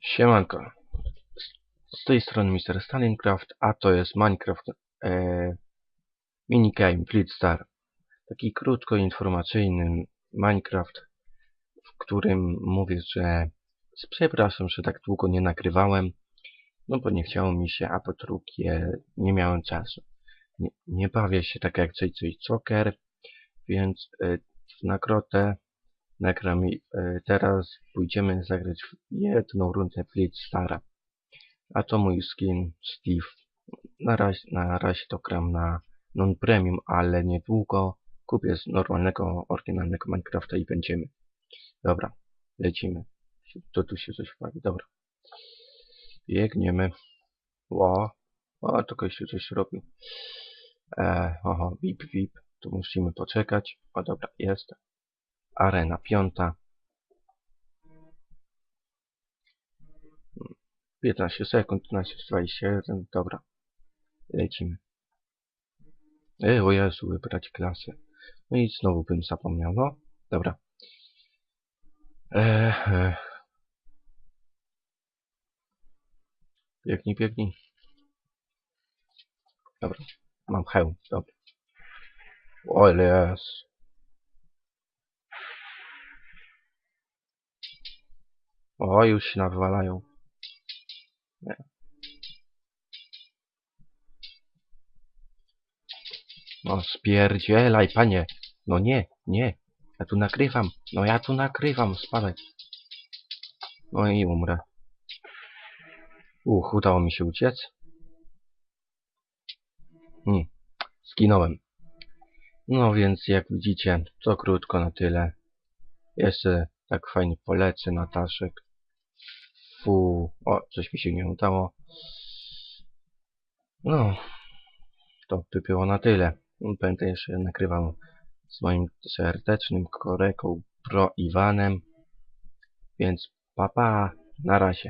Siemanko. Z tej strony Mr. Stalincraft, a to jest Minecraft e, minigame Star. Taki krótko informacyjny Minecraft, w którym mówię, że przepraszam, że tak długo nie nagrywałem, no bo nie chciało mi się, a po drugie nie miałem czasu. Nie, nie bawię się tak jak coś Joker, więc e, w nagrodę nagram e, teraz pójdziemy zagrać w jedną rundę Stara. A to mój skin Steve. Na razie, na razie to gram na non-premium, ale niedługo kupię z normalnego, oryginalnego Minecrafta i będziemy. Dobra, lecimy. To tu się coś wali, dobra. Biegniemy. Ło, o, to ktoś tu coś robi. E, oho, vip, vip. Tu musimy poczekać. O, dobra, jest. Arena piąta. 15 sekund, 15, 21, dobra. Lecimy. E, o Jezu, wybrać klasę. No i znowu bym zapomniał, no. Dobra. E, e. Biegnij, biegnij. Dobra, mam hełm, dobra. O, jest. O, już się nawalają. Nie. No spierdzielaj, panie. No nie, nie. Ja tu nakrywam. No ja tu nakrywam, spadaj. No i umrę. Uch, udało mi się uciec. Hmm, zginąłem. No więc jak widzicie, to krótko na tyle. Jeszcze tak fajnie polecę na taszek. Fu, o, coś mi się nie udało. No, to by było na tyle. Pamiętaj, że nagrywam z moim serdecznym koreką Pro Iwanem. Więc papa, na razie.